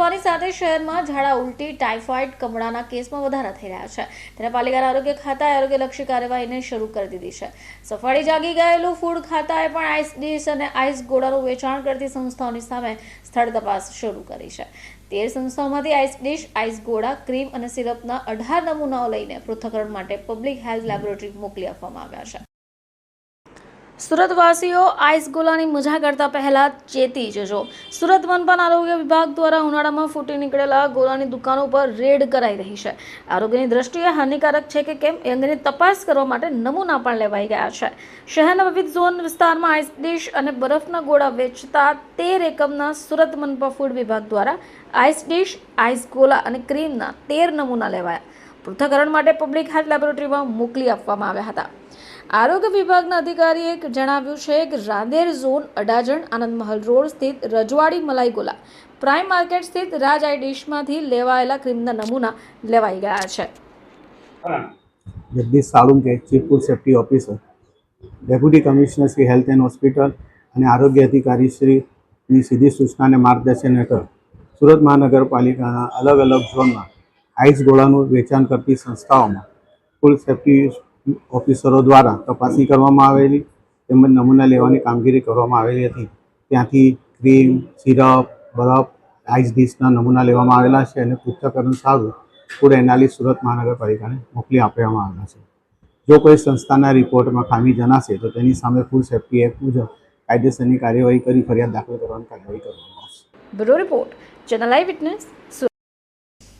વધવાની સાથે શહેરમાં ઝાડા ઉલટી, ટાઇફોઇડ કમળાના કેસમાં વધારા થઈ રહ્યા છે. ત્યારે પાલિકાના આરોગ્ય ખાતાએ આરોગ્યલક્ષી કાર્યવાહીને શરૂ કરી દીધી છે. સફાળી જાગી ગયેલું ફૂડ ખાતાએ પણ આઈસ ડીશ અને આઈસ ગોળાનું વેચાણ કરતી સંસ્થાઓની સામે સ્થળ તપાસ શરૂ કરી છે. તેર સંસ્થાઓમાંથી આઈસ ડીશ, આઈસ ગોળા, ક્રીમ અને સિરપના અઢાર નમૂનાઓ લઈને પૃથ્થકરણ માટે પબ્લિક હેલ્થ લેબોરેટરી મોકલી આપવામાં આવ્યા છે. સુરતવાસીઓ આઈસ ગોલાની મજા કરતા પહેલા ચેતી જજો. સુરત મનપાન આરોગ્ય વિભાગ દ્વારા ઉનાળામાં ફૂટી નીકળેલા ગોલાની દુકાનો પર રેડ કરાઈ રહી છે. આરોગ્યની દ્રષ્ટિએ હાનિકારક છે કે કેમ એ અંગેની તપાસ કરવા માટે નમૂના પણ લેવાઈ ગયા છે. શહેરના વિવિધ ઝોન વિસ્તારમાં આઈસ ડીશ અને બરફના ગોળા વેચતા તેર એકમના સુરત મનપા ફૂડ વિભાગ દ્વારા આઈસ ડીશ, આઈસ ગોલા અને ક્રીમના તેર નમૂના લેવાયા. પૃથ્થકરણ માટે પબ્લિક હેલ્થ લેબોરેટરીમાં મોકલી આપવામાં આવ્યા હતા. આરોગ્ય વિભાગના અધિકારીએ જણાવ્યું છે કે રાંદેર ઝોન અડાજણ આનંદ મહલ રોડ સ્થિત રજવાડી મલાઈ ગોલા પ્રાઇમ માર્કેટ સ્થિત રાજ આઈ ડીશમાંથી લેવાયેલા ક્રીમના નમૂના લેવાઈ ગયા છે. Jagdish Salunke chief food safety officer, deputy commissioner Shri health and hospital અને આરોગ્ય અધિકારી શ્રીની સીધી સૂચનાને માર્ગદર્શન હેઠળ સુરત મહાનગરપાલિકાના અલગ અલગ ઝોનમાં આઈસ ગોળાનું વેચાણ કરતી સંસ્થાઓમાં ફૂડ સેફ્ટી ઓફિસરો દ્વારા તપાસણી કરવામાં આવેલી તેમજ નમૂના લેવાની કામગીરી કરવામાં આવેલી હતી. ત્યાંથી ક્રીમ, સિરપ, બરફ, આઈસ ડીશના નમૂના લેવામાં આવેલા છે અને પૃથ્થકરણ સારું ફૂડ એનાલિસ્ટ સુરત મહાનગરપાલિકાને મોકલી આપવામાં આવેલા છે. જો કોઈ સંસ્થાના રિપોર્ટમાં ખામી જણાશે, તો તેની સામે ફૂડ સેફ્ટી એક્ટ મુજબ કાયદેસરની કાર્યવાહી કરી ફરિયાદ દાખલ કરવાની કાર્યવાહી કરવામાં આવશે. Bureau report, channel eyewitness